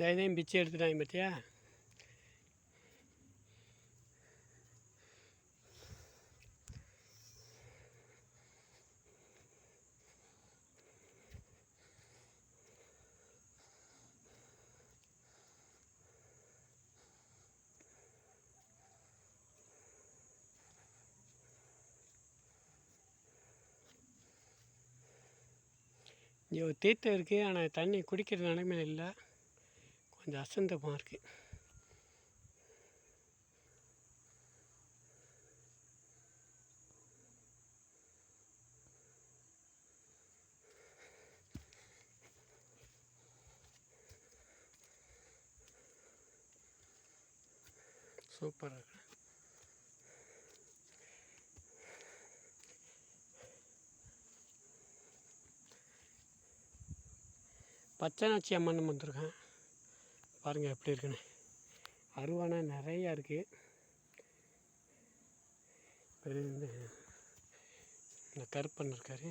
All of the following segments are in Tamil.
இந்த இதையும் பிச்சை எடுத்துட்டாங்க பார்த்தியா? இங்கே ஒரு தீர்த்தம் இருக்குது ஆனால் தண்ணி குடிக்கிற நிலைமையில் இல்லை. கொஞ்சம் அசந்தமாக இருக்குது சூப்பராக இருக்கு. பச்சைநாச்சி அம்மன் வந்திருக்கேன். பாருங்கள் எப்படி இருக்குன்னு. அருவானா நிறையா இருக்குது பெரிய இந்த கருப்பன் இருக்காரு.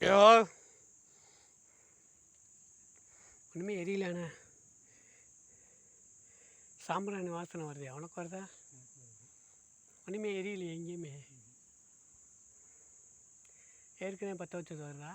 ஐயோ ஒன்றுமே எரியலாண்ணே சாம்பிராணி வாசனை வருது. உனக்கு வருதா? ஒன்றுமே எரியலையே எங்கேயுமே. ஏற்கனவே பற்ற வச்சது வருதா?